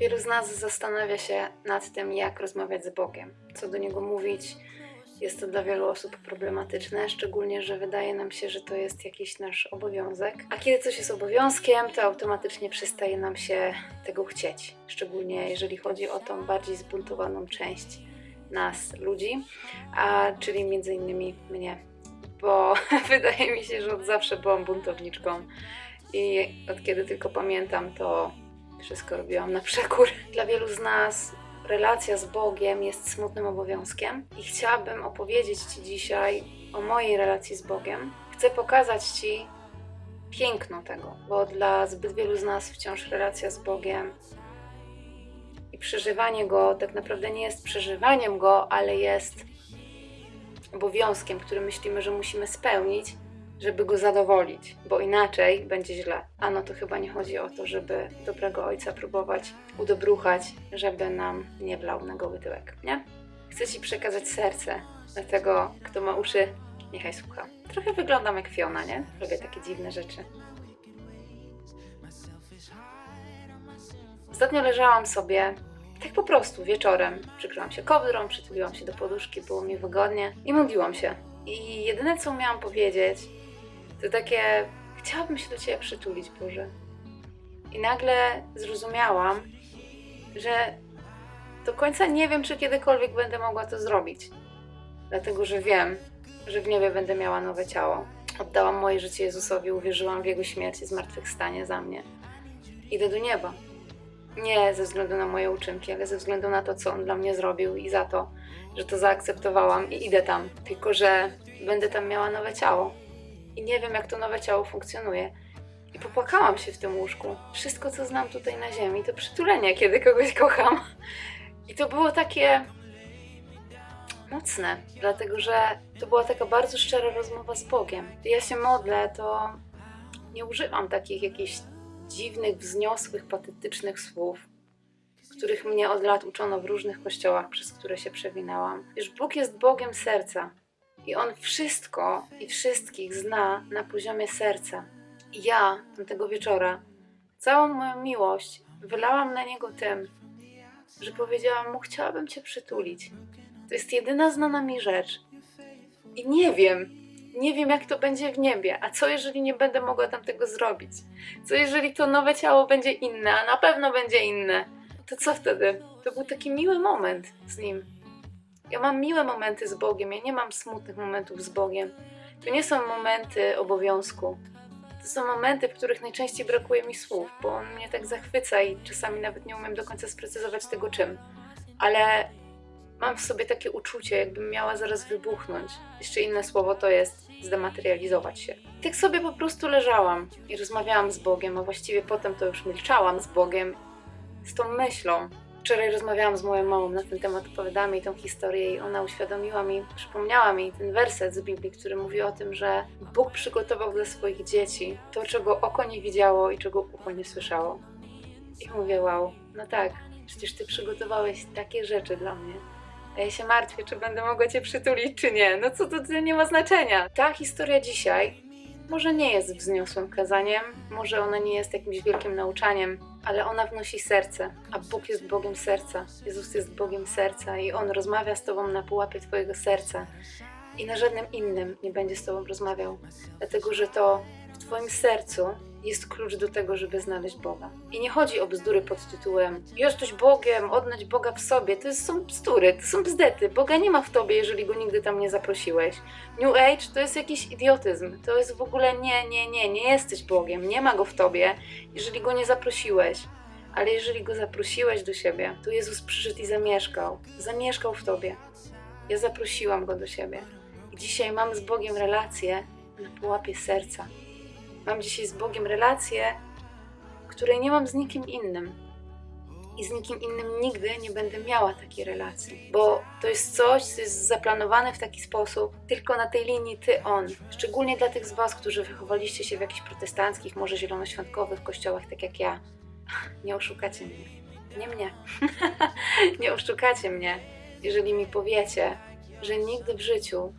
Wielu z nas zastanawia się nad tym, jak rozmawiać z Bogiem, co do Niego mówić. Jest to dla wielu osób problematyczne, szczególnie, że wydaje nam się, że to jest jakiś nasz obowiązek. A kiedy coś jest obowiązkiem, to automatycznie przestaje nam się tego chcieć. Szczególnie jeżeli chodzi o tą bardziej zbuntowaną część nas, ludzi, a czyli między innymi mnie. Bo wydaje mi się, że od zawsze byłam buntowniczką i od kiedy tylko pamiętam, to wszystko robiłam na przekór. Dla wielu z nas relacja z Bogiem jest smutnym obowiązkiem i chciałabym opowiedzieć Ci dzisiaj o mojej relacji z Bogiem. Chcę pokazać Ci piękno tego, bo dla zbyt wielu z nas wciąż relacja z Bogiem i przeżywanie Go tak naprawdę nie jest przeżywaniem Go, ale jest obowiązkiem, który myślimy, że musimy spełnić, żeby go zadowolić, bo inaczej będzie źle. A no to chyba nie chodzi o to, żeby dobrego ojca próbować udobruchać, żeby nam nie wlał na goły tyłek, nie? Chcę Ci przekazać serce, dlatego kto ma uszy, niechaj słucha. Trochę wyglądam jak Fiona, nie? Robię takie dziwne rzeczy. Ostatnio leżałam sobie tak po prostu wieczorem. Przykryłam się kołdrą, przytuliłam się do poduszki, było mi wygodnie i modliłam się. I jedyne co umiałam powiedzieć, to takie chciałabym się do Ciebie przytulić, Boże. I nagle zrozumiałam, że do końca nie wiem, czy kiedykolwiek będę mogła to zrobić. Dlatego, że wiem, że w niebie będę miała nowe ciało. Oddałam moje życie Jezusowi, uwierzyłam w Jego śmierć i zmartwychwstanie za mnie. Idę do nieba. Nie ze względu na moje uczynki, ale ze względu na to, co On dla mnie zrobił i za to, że to zaakceptowałam i idę tam. Tylko, że będę tam miała nowe ciało. I nie wiem, jak to nowe ciało funkcjonuje. I popłakałam się w tym łóżku. Wszystko, co znam tutaj na ziemi, to przytulenie, kiedy kogoś kocham. I to było takie mocne, dlatego że to była taka bardzo szczera rozmowa z Bogiem. Gdy ja się modlę, to nie używam takich jakichś dziwnych, wzniosłych, patetycznych słów, których mnie od lat uczono w różnych kościołach, przez które się przewinęłam. Wiesz, Bóg jest Bogiem serca i On wszystko i wszystkich zna na poziomie serca. I ja tamtego wieczora całą moją miłość wylałam na Niego tym, że powiedziałam Mu, chciałabym Cię przytulić. To jest jedyna znana mi rzecz. I nie wiem, nie wiem jak to będzie w niebie. A co jeżeli nie będę mogła tam tego zrobić? Co jeżeli to nowe ciało będzie inne, a na pewno będzie inne? To co wtedy? To był taki miły moment z Nim. Ja mam miłe momenty z Bogiem, ja nie mam smutnych momentów z Bogiem. To nie są momenty obowiązku. To są momenty, w których najczęściej brakuje mi słów, bo on mnie tak zachwyca i czasami nawet nie umiem do końca sprecyzować tego czym. Ale mam w sobie takie uczucie, jakbym miała zaraz wybuchnąć. Jeszcze inne słowo to jest zdematerializować się. Tak sobie po prostu leżałam i rozmawiałam z Bogiem, a właściwie potem to już milczałam z Bogiem, z tą myślą. Wczoraj rozmawiałam z moją mamą na ten temat, opowiadałam jej tą historię i ona uświadomiła mi, przypomniała mi ten werset z Biblii, który mówi o tym, że Bóg przygotował dla swoich dzieci to, czego oko nie widziało i czego ucho nie słyszało. I mówię, wow, no tak, przecież Ty przygotowałeś takie rzeczy dla mnie. A ja się martwię, czy będę mogła Cię przytulić, czy nie. No co to nie ma znaczenia. Ta historia dzisiaj może nie jest wzniosłym kazaniem, może ona nie jest jakimś wielkim nauczaniem, ale ona wnosi serce, a Bóg jest Bogiem serca. Jezus jest Bogiem serca i On rozmawia z Tobą na pułapie Twojego serca i na żadnym innym nie będzie z Tobą rozmawiał, dlatego że to w Twoim sercu jest klucz do tego, żeby znaleźć Boga. I nie chodzi o bzdury pod tytułem jesteś Bogiem, odnać Boga w sobie. To są bzdury, to są bzdety. Boga nie ma w Tobie, jeżeli Go nigdy tam nie zaprosiłeś. New Age to jest jakiś idiotyzm. To jest w ogóle nie, nie, nie, nie jesteś Bogiem. Nie ma Go w Tobie, jeżeli Go nie zaprosiłeś. Ale jeżeli Go zaprosiłeś do siebie, to Jezus przyszedł i zamieszkał. Zamieszkał w Tobie. Ja zaprosiłam Go do siebie. I dzisiaj mam z Bogiem relację na pułapie serca. Mam dzisiaj z Bogiem relację, której nie mam z nikim innym. I z nikim innym nigdy nie będę miała takiej relacji, bo to jest coś, co jest zaplanowane w taki sposób, tylko na tej linii ty, on. Szczególnie dla tych z Was, którzy wychowaliście się w jakichś protestanckich, może zielonoświątkowych kościołach, tak jak ja. Nie oszukacie mnie. Nie mnie. nie oszukacie mnie, jeżeli mi powiecie, że nigdy w życiu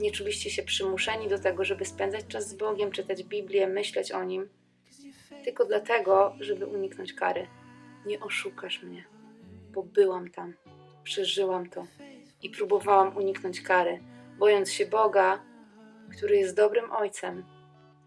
nie czuliście się przymuszeni do tego, żeby spędzać czas z Bogiem, czytać Biblię, myśleć o Nim, tylko dlatego, żeby uniknąć kary. Nie oszukasz mnie, bo byłam tam, przeżyłam to i próbowałam uniknąć kary, bojąc się Boga, który jest dobrym ojcem,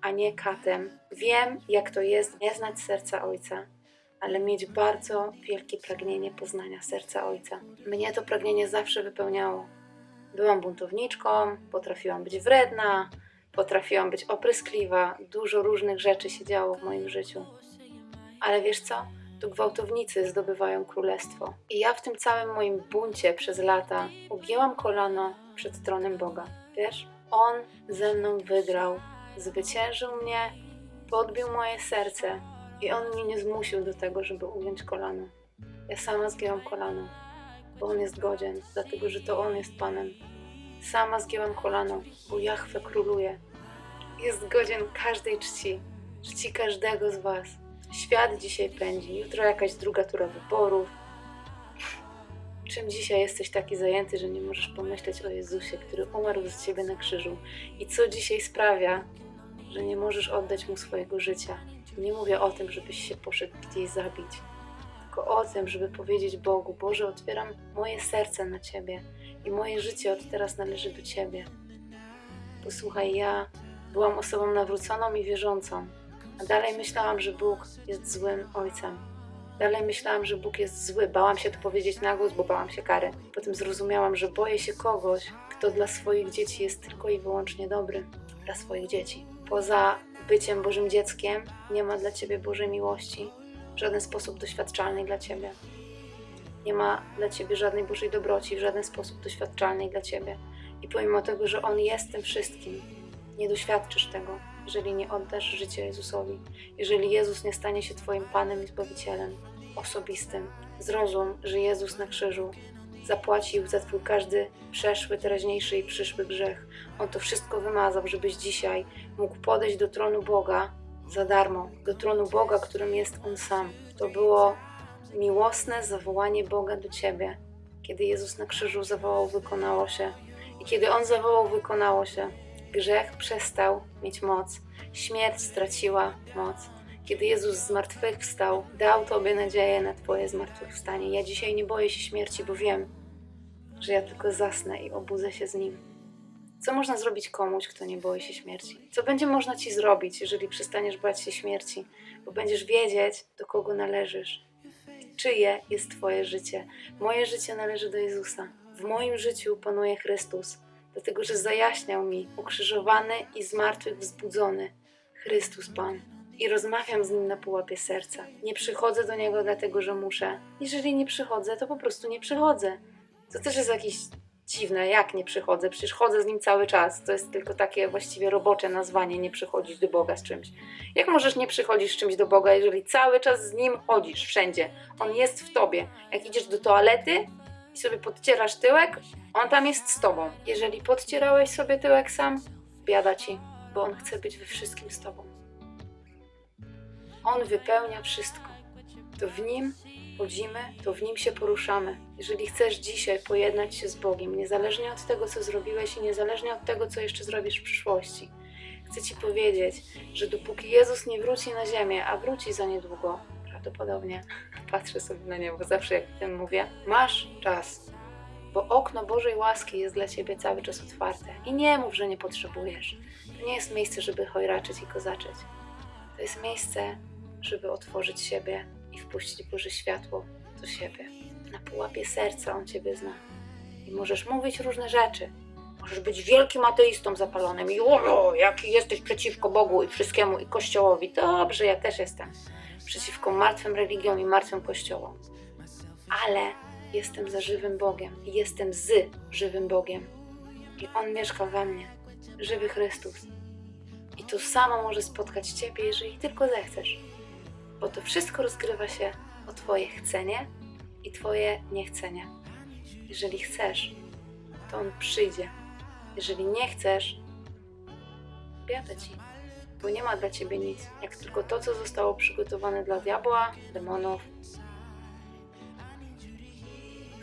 a nie katem. Wiem, jak to jest nie znać serca ojca, ale mieć bardzo wielkie pragnienie poznania serca ojca. Mnie to pragnienie zawsze wypełniało. Byłam buntowniczką, potrafiłam być wredna, potrafiłam być opryskliwa, dużo różnych rzeczy się działo w moim życiu. Ale wiesz co? Tu gwałtownicy zdobywają królestwo. I ja w tym całym moim buncie przez lata ugięłam kolano przed tronem Boga. Wiesz? On ze mną wygrał, zwyciężył mnie, podbił moje serce i on mnie nie zmusił do tego, żeby ugiąć kolano. Ja sama zgięłam kolano, bo on jest godzien, dlatego że to on jest Panem. Sama zgięłam kolano, bo Jahwe króluje. Jest godzien każdej czci, czci każdego z Was. Świat dzisiaj pędzi, jutro jakaś druga tura wyborów. Czym dzisiaj jesteś taki zajęty, że nie możesz pomyśleć o Jezusie, który umarł za Ciebie na krzyżu? I co dzisiaj sprawia, że nie możesz oddać Mu swojego życia? Nie mówię o tym, żebyś się poszedł gdzieś zabić, tylko o tym, żeby powiedzieć Bogu: Boże, otwieram moje serce na Ciebie i moje życie od teraz należy do Ciebie. Posłuchaj, ja byłam osobą nawróconą i wierzącą, a dalej myślałam, że Bóg jest złym ojcem. Dalej myślałam, że Bóg jest zły. Bałam się to powiedzieć na głos, bo bałam się kary. Potem zrozumiałam, że boję się kogoś, kto dla swoich dzieci jest tylko i wyłącznie dobry. Dla swoich dzieci. Poza byciem Bożym dzieckiem nie ma dla Ciebie Bożej miłości, w żaden sposób doświadczalnej dla Ciebie. Nie ma dla Ciebie żadnej Bożej dobroci, w żaden sposób doświadczalnej dla Ciebie. I pomimo tego, że On jest tym wszystkim, nie doświadczysz tego, jeżeli nie oddasz życia Jezusowi, jeżeli Jezus nie stanie się Twoim Panem i Zbawicielem osobistym. Zrozum, że Jezus na krzyżu zapłacił za Twój każdy przeszły, teraźniejszy i przyszły grzech. On to wszystko wymazał, żebyś dzisiaj mógł podejść do tronu Boga za darmo, do tronu Boga, którym jest On sam. To było miłosne zawołanie Boga do Ciebie. Kiedy Jezus na krzyżu zawołał, wykonało się. I kiedy On zawołał, wykonało się. Grzech przestał mieć moc, śmierć straciła moc. Kiedy Jezus zmartwychwstał, dał Tobie nadzieję na Twoje zmartwychwstanie. Ja dzisiaj nie boję się śmierci, bo wiem, że ja tylko zasnę i obudzę się z Nim. Co można zrobić komuś, kto nie boi się śmierci? Co będzie można Ci zrobić, jeżeli przestaniesz bać się śmierci? Bo będziesz wiedzieć, do kogo należysz. Czyje jest Twoje życie? Moje życie należy do Jezusa. W moim życiu panuje Chrystus dlatego że zajaśniał mi ukrzyżowany i zmartwychwzbudzony Chrystus Pan. I rozmawiam z Nim na pułapie serca. Nie przychodzę do Niego dlatego, że muszę. Jeżeli nie przychodzę, to po prostu nie przychodzę. To też jest jakieś dziwne, jak nie przychodzę. Przecież chodzę z Nim cały czas. To jest tylko takie właściwie robocze nazwanie, nie przychodzić do Boga z czymś. Jak możesz nie przychodzić z czymś do Boga, jeżeli cały czas z Nim chodzisz wszędzie? On jest w Tobie. Jak idziesz do toalety, i sobie podcierasz tyłek, on tam jest z tobą. Jeżeli podcierałeś sobie tyłek sam, biada ci, bo on chce być we wszystkim z tobą. On wypełnia wszystko. To w nim chodzimy, to w nim się poruszamy. Jeżeli chcesz dzisiaj pojednać się z Bogiem, niezależnie od tego, co zrobiłeś i niezależnie od tego, co jeszcze zrobisz w przyszłości, chcę ci powiedzieć, że dopóki Jezus nie wróci na ziemię, a wróci za niedługo, prawdopodobnie, patrzę sobie na niebo zawsze jak tym mówię, masz czas, bo okno Bożej łaski jest dla ciebie cały czas otwarte. I nie mów, że nie potrzebujesz. To nie jest miejsce, żeby chojraczyć i kozaczyć. To jest miejsce, żeby otworzyć siebie wpuścić Boże światło do siebie. Na pułapie serca On ciebie zna. I możesz mówić różne rzeczy. Możesz być wielkim ateistą zapalonym i o, jaki jesteś przeciwko Bogu i wszystkiemu i Kościołowi. Dobrze, ja też jestem przeciwko martwym religiom i martwym kościołom. Ale jestem za żywym Bogiem i jestem z żywym Bogiem. I On mieszka we mnie, żywy Chrystus. I to samo może spotkać Ciebie, jeżeli tylko zechcesz. Bo to wszystko rozgrywa się o Twoje chcenie i Twoje niechcenie. Jeżeli chcesz, to On przyjdzie. Jeżeli nie chcesz, biada Ci bo nie ma dla ciebie nic, jak tylko to, co zostało przygotowane dla diabła, demonów.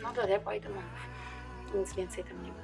No, dla diabła i demonów. Nic więcej tam nie ma.